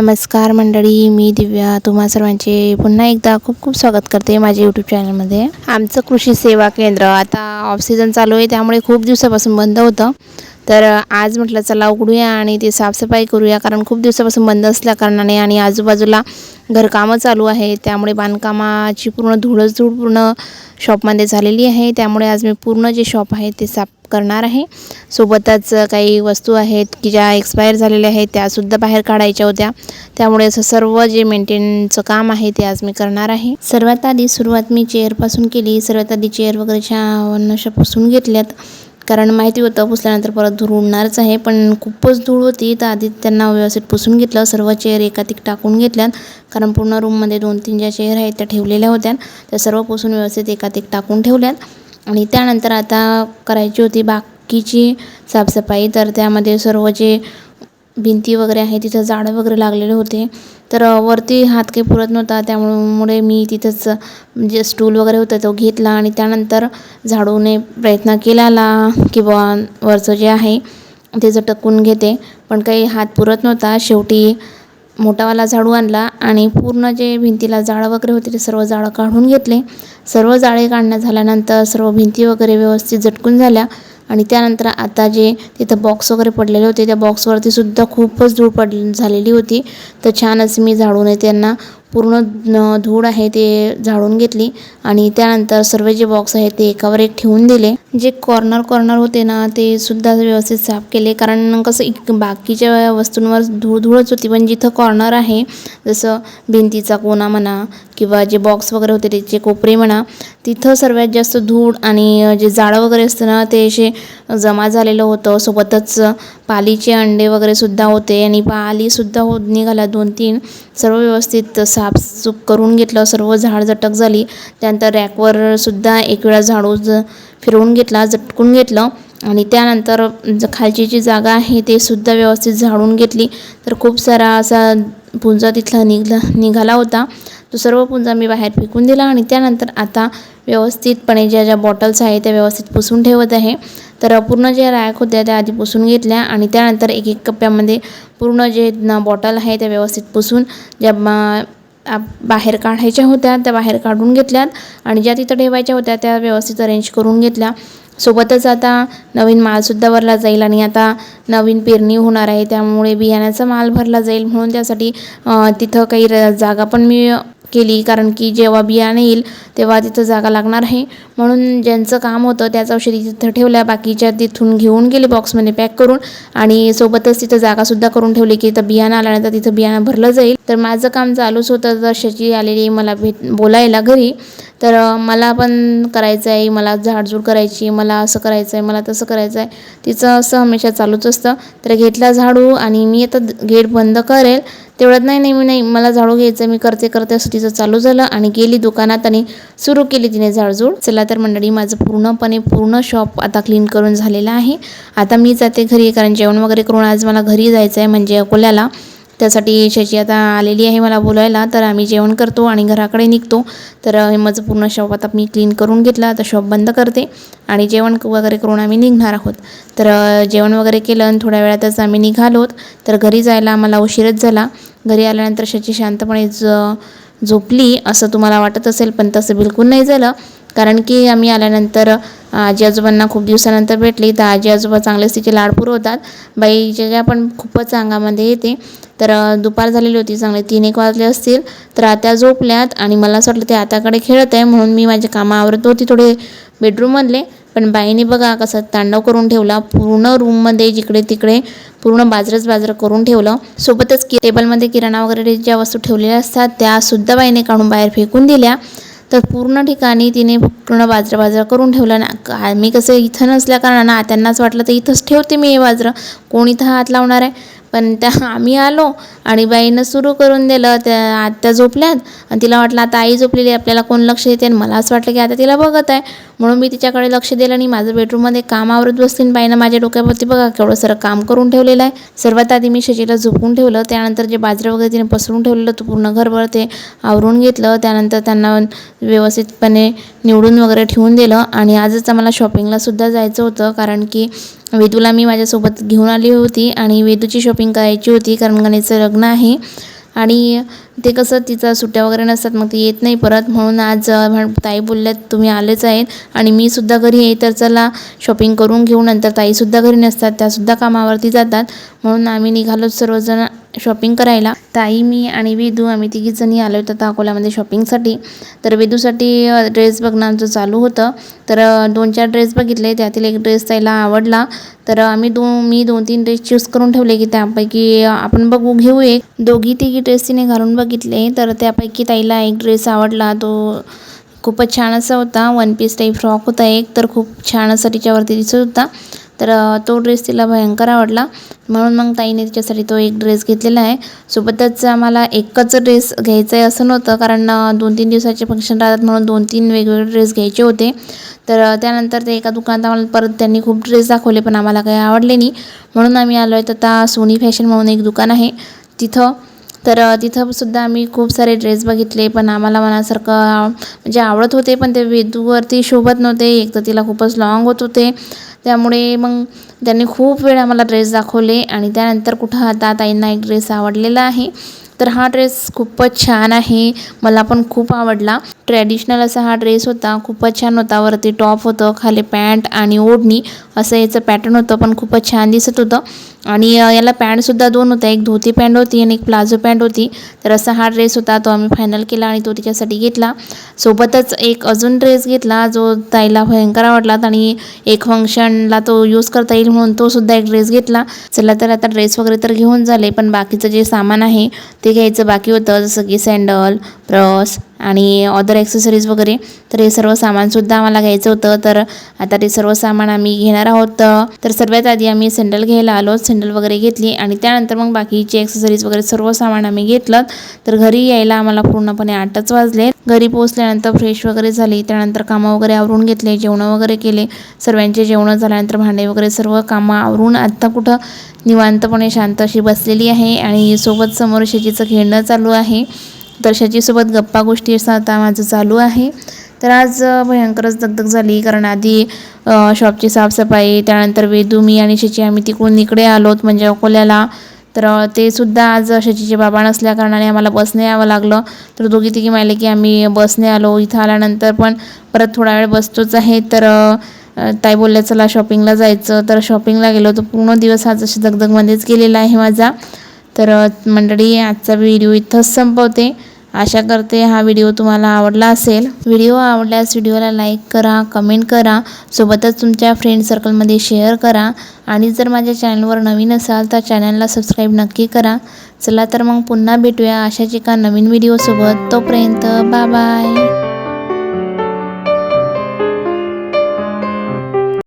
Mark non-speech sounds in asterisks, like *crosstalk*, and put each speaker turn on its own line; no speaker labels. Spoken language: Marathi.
नमस्कार मंडळी मी दिव्या. तुम्हा सर्वांचे पुन्हा एकदा खूप खूप स्वागत करते माझ्या यूट्यूब चॅनलमध्ये आमचं कृषी सेवा केंद्र आता ऑफ चालू आहे त्यामुळे खूप दिवसापासून बंद होतं. तर आज म्हटलं चला उघडूया आणि ते साफसफाई करूया कारण खूप दिवसापासून बंद असल्या कारणाने आणि आजूबाजूला घरकामं चालू आहे त्यामुळे बांधकामाची पूर्ण धूळच धूळ पूर्ण शॉपमध्ये झालेली आहे. त्यामुळे आज मी पूर्ण जे शॉप आहे ते साफ करणार आहे. सोबतच काही वस्तू आहेत की ज्या एक्सपायर झालेल्या आहेत त्यासुद्धा बाहेर काढायच्या होत्या. त्यामुळे असं सर्व जे मेंटेनचं काम आहे ते आज मी करणार आहे. सर्वात आधी सुरुवात मी चेअरपासून केली. सर्वात आधी चेअर वगैरेच्या नशा पुसून घेतल्यात. कारण माहिती होतं पुसल्यानंतर परत धूळ उडणारच आहे. पण खूपच धूळ होती तर आधी त्यांना व्यवस्थित पुसून घेतलं. सर्व चेअर एकातिक टाकून घेतल्यात. कारण पूर्ण रूममध्ये दोन तीन ज्या चेअर आहेत त्या ठेवलेल्या होत्या. त्या सर्व पुसून व्यवस्थित एकातिक टाकून ठेवल्यात. आणि त्यानंतर आता करायची होती बाकीची साफसफाई. तर त्यामध्ये सर्व जे भिंती वगैरे आहे तिथं झाडं वगैरे लागलेले होते. तर वरती हात काही पुरत नव्हता. त्यामुळे मी तिथंच जे स्टूल वगैरे होतं तो घेतला आणि त्यानंतर झाडूने प्रयत्न केला की बुवा वरचं जे आहे ते झटकून घेते. पण काही हात पुरत नव्हता. शेवटी मोठावाला झाडू आणला आणि पूर्ण जे भिंतीला जाळं वगैरे होते ते सर्व जाळं काढून घेतले. सर्व जाळे काढण्या झाल्यानंतर सर्व भिंती वगैरे व्यवस्थित झटकून झाल्या आणि त्यानंतर आता जे तिथं बॉक्स वगैरे पडलेले होते त्या बॉक्सवरती सुद्धा खूपच धूळ पड झालेली होती. तर छान असं मी झाडूने त्यांना पूर्ण धूळ आहे ते झाडून घेतली आणि त्यानंतर सर्व जे बॉक्स आहेत ते एकावर एक ठेवून दिले. जे कॉर्नर कॉर्नर होते ना ते सुद्धा व्यवस्थित साफ केले. कारण कसं एक बाकीच्या वस्तूंवर धूळ धूळच होती पण जिथं कॉर्नर आहे जसं भिंतीचा कोणा म्हणा किंवा जे बॉक्स वगैरे होते त्याचे कोपरे म्हणा तिथं सर्वात जास्त धूळ आणि जे जाळं वगैरे असतं ना ते असे जमा झालेलं होतं. सोबतच पालीचे अंडे वगैरे सुद्धा होते आणि पालीसुद्धा हो निघाला दोन तीन. सर्व व्यवस्थित साफसूफ करून घेतलं सर्व झाड झटक झाली. त्यानंतर रॅकवर सुद्धा एक वेळा झाडू ज फिरवून घेतला झटकून घेतलं. आणि त्यानंतर खालची जी जागा आहे ते सुद्धा व्यवस्थित झाडून घेतली. तर खूप सारा असा पुंजा तिथला निघला निघाला होता. तो सर्व पुंजा मी बाहेर फेकून दिला आणि त्यानंतर आता व्यवस्थितपणे ज्या ज्या बॉटल्स आहे त्या व्यवस्थित पुसून ठेवत आहे. तर पूर्ण ज्या रॅक होत्या त्या आधी पुसून घेतल्या आणि त्यानंतर एक एक कप्प्यामध्ये पूर्ण जे न बॉटल आहे त्या व्यवस्थित पुसून ज्या बाहेर काढायच्या होत्या त्या बाहेर काढून घेतल्यात आणि ज्या तिथं ठेवायच्या होत्या त्या व्यवस्थित अरेंज करून घेतल्या. सोबतच आता नवीन मालसुद्धा भरला जाईल आणि आता नवीन पेरणी होणार आहे त्यामुळे बियाण्याचा माल भरला जाईल म्हणून त्यासाठी तिथं काही र जागा पण मी केली. कारण की जेव्हा बियाणे येईल तेव्हा तिथं जागा लागणार आहे. म्हणून ज्यांचं काम होतं त्याच औषधी तिथं ठेवल्या. बाकीच्या तिथून घेऊन गेले बॉक्समध्ये पॅक करून. आणि सोबतच तिथं जागासुद्धा करून ठेवली की तिथं बियाणं आल्यानंतर तिथं बियाणं भरलं जाईल. तर माझं काम चालूच होतं. दर्शाची आलेली मला भेट बोलायला घरी. तर मला पण करायचं आहे. मला झाडझूड करायची मला असं करायचं आहे. मला तसं करायचं आहे. तिचं असं हमेशा चालूच असतं. तर घेतला झाडू आणि मी आता गेट बंद करेल. तेवढ्यात नाही नाही मी नाही मला झाडू घ्यायचं मी करते करते असं तिचं चालू झालं आणि गेली दुकानात आणि सुरू केली तिने झाडझूड. चला तर मंडळी माझं पूर्णपणे पूर्ण शॉप आता क्लीन करून झालेलं आहे. आता मी जाते घरी कारण जेवण वगैरे करून आज मला घरी जायचं आहे म्हणजे अकोल्याला. त्यासाठी शशी आता आलेली आहे मला बोलायला तर आम्ही जेवण करतो आणि घराकडे निघतो. तर हे माझं पूर्ण शॉप आता मी क्लीन करून घेतला आता शॉप बंद करते आणि जेवण वगैरे करून आम्ही निघणार आहोत. तर जेवण वगैरे केलं आणि थोड्या वेळातच आम्ही निघालोत. तर घरी जायला आम्हाला उशीरच झाला. घरी आल्यानंतर शची शांतपणे ज झोपली असं तुम्हाला वाटत असेल पण तसं बिलकुल नाही झालं. कारण की आम्ही आल्यानंतर आजी आजोबांना खूप दिवसानंतर भेटली. तर आजी आजोबा चांगलेच तिचे लाड पुरवतात बाईच्या ज्या पण खूपच अंगामध्ये येते तर दुपार झालेली होती. चांगले तीन एक वाजले असतील तर आता झोपल्यात. आणि मला असं वाटलं ते आताकडे खेळत आहे म्हणून मी माझ्या कामावरत होती थोडे बेडरूममधले पण बाईने बघा कसं तांडव करून ठेवला पूर्ण रूममध्ये जिकडे तिकडे पूर्ण बाजरच बाजरं करून ठेवलं. सोबतच कि टेबलमध्ये किराणा वगैरे ज्या वस्तू ठेवलेल्या असतात त्यासुद्धा बाईने काढून बाहेर फेकून दिल्या. तर पूर्ण ठिकाणी तिने पूर्ण बाजरं बाजरं करून ठेवलं. ना मी कसं इथं नसल्या कारणानं त्यांनाच वाटलं तर इथंच ठेवते मी हे बाजरं. कोण इथं हात लावणार आहे? पण त्या *laughs* आम्ही आलो आणि बाईनं सुरू करून दिलं. त्या आत्या झोपल्यात आणि तिला वाटलं आता आई झोपलेली आपल्याला कोण लक्ष देते? आणि मला असं वाटलं की आता तिला बघत आहे. म्हणून मी तिच्याकडे लक्ष दिलं आणि माझं बेडरूममध्ये काम आवरत बसली बाईनं माझ्या डोक्यावरती बघा केवढं सारं काम करून ठेवलेलं आहे. सर्वात आधी मी शजीला झोपून ठेवलं. त्यानंतर जे बाजरं वगैरे तिने पसरून ठेवलेलं तो पूर्ण घरभर ते आवरून घेतलं. त्यानंतर त्यांना व्यवस्थितपणे निवडून वगैरे ठेवून दिलं. आणि आजच आम्हाला शॉपिंगलासुद्धा जायचं होतं कारण की वेदूला मी माझ्यासोबत घेऊन आली होती आणि वेदूची शॉपिंग करायची होती कारण गणेशचं लग्न आहे. आणि ते कसं तिचा सुट्ट्या वगैरे नसतात मग ती येत नाही परत. म्हणून आज म्हण- ताई बोलल्यात तुम्ही आलेच आहेत आणि मी सुद्धा घरी आहे तर चला शॉपिंग करून घेऊ. नंतर ताईसुद्धा घरी नसतात त्यासुद्धा कामावरती जातात. म्हणून आम्ही निघालो सर्वजण शॉपिंग करायला. ताई मी आणि वेदू आम्ही तिघीजणी आलो होतो आता अकोल्यामध्ये शॉपिंगसाठी तर वेदूसाठी ड्रेस बघणं आमचं चालू होतं. तर दोन चार ड्रेस बघितले त्यातील एक ड्रेस त्याला आवडला. तर आम्ही दोन मी दोन तीन ड्रेस चूज करून ठेवले की त्यापैकी आपण बघू घेऊ एक. दोघी तिघी ड्रेस तिने घालून बघ बघितले. तर त्यापैकी ताईला एक ड्रेस आवडला. तो खूपच छान असा होता. वन पीस टाईप फ्रॉक होता एक तर खूप छान असा तिच्यावरती दिसत होता. तर तो ड्रेस तिला भयंकर आवडला. म्हणून मग ताईने तिच्यासाठी तो एक ड्रेस घेतलेला आहे. सोबतच आम्हाला एकच ड्रेस घ्यायचा आहे असं नव्हतं कारण दोन तीन दिवसाचे फंक्शन राहतात म्हणून दोन तीन वेगवेगळे ड्रेस घ्यायचे होते. तर त्यानंतर ते एका दुकानात आम्हाला परत त्यांनी खूप ड्रेस दाखवले पण आम्हाला काही आवडले नाही. म्हणून आम्ही आलो आहे तर आता सोनी फॅशन म्हणून एक दुकान आहे. तिथं तर तिथं सुद्धा आम्ही खूप सारे ड्रेस बघितले. पण आम्हाला मनासारखं म्हणजे आवडत होते पण ते वेदूवरती शोभत नव्हते. एक तर तिला खूपच लॉंग होत होते. त्यामुळे मग त्यांनी खूप वेळ आम्हाला ड्रेस दाखवले. आणि त्यानंतर कुठं आता ताईंना एक ड्रेस आवडलेला आहे. तर हा ड्रेस खूपच छान आहे. मला पण खूप आवडला. ट्रॅडिशनल असा हा ड्रेस होता. खूपच छान होता. वरती टॉप होतं खाली पॅन्ट आणि ओढणी. असं याचं पॅटर्न होतं पण खूपच छान दिसत होतं. आणि याला पॅन्टसुद्धा दोन होत्या. एक धोती पॅन्ट होती आणि एक प्लाझो पॅन्ट होती. तर असा हा ड्रेस होता. तो आम्ही फायनल केला आणि तो तिच्यासाठी घेतला. सोबतच एक अजून ड्रेस घेतला जो ताईला भयंकर आवडला. आणि एक फंक्शनला तो यूज करता येईल म्हणून तो सुद्धा एक ड्रेस घेतला. चला तर आता ड्रेस वगैरे तर घेऊन झाले पण बाकीचं जे सामान आहे ते घ्यायचं बाकी होतं. जसं की सँडल ब्रश आणि ऑदर ॲक्सेसरीज वगैरे तर हे सर्व सामानसुद्धा आम्हाला घ्यायचं होतं. तर आता ते सर्व सामान आम्ही घेणार आहोत. तर सर्वात आधी आम्ही सँडल घ्यायला आलो. सँडल वगैरे घेतली आणि त्यानंतर मग बाकीचे ॲक्सेसरीज वगैरे सर्व सामान आम्ही घेतलं. तर घरी यायला आम्हाला पूर्णपणे आठच वाजले. घरी पोहोचल्यानंतर फ्रेश वगैरे झाली. त्यानंतर कामं वगैरे आवरून घेतले. जेवणं वगैरे केले. सर्वांचे जेवणं झाल्यानंतर भांडे वगैरे सर्व कामं आवरून आत्ता कुठं निवांतपणे शांत अशी बसलेली आहे. आणि सोबत समोर शेतीचं खेळणं चालू आहे. तर शेतीसोबत गप्पा गोष्टी असं आता माझं चालू आहे. तर आज भयंकरच दगदग झाली. कारण आधी शॉपची साफसफाई त्यानंतर वेदू मी आणि शेची आम्ही तिकडून इकडे आलोत म्हणजे अकोल्याला. तर ते सुद्धा आज शचीचे बाबा नसल्या कारणाने आम्हाला बसने यावं लागलं. तर दोघी तिघी माहिले की आम्ही बसने आलो. इथं आल्यानंतर पण परत थोडा वेळ बसतोच आहे. तर ताई बोलल्या चला शॉपिंगला जायचं. तर शॉपिंगला गेलो. तर पूर्ण दिवस आज अशी दगदगमध्येच गेलेला आहे माझा. तर मंडळी आजचा व्हिडिओ इथंच संपवते. आशा करते हा व्हिडिओ तुम्हाला आवडला असेल. व्हिडिओ आवडल्यास व्हिडिओला लाईक करा कमेंट करा. सोबतच तुमच्या फ्रेंड सर्कलमध्ये शेअर करा. आणि जर माझ्या चॅनलवर नवीन असाल तर चॅनलला सबस्क्राईब नक्की करा. चला तर मग पुन्हा भेटूया अशाच एका नवीन व्हिडिओसोबत तोपर्यंत बाय बाय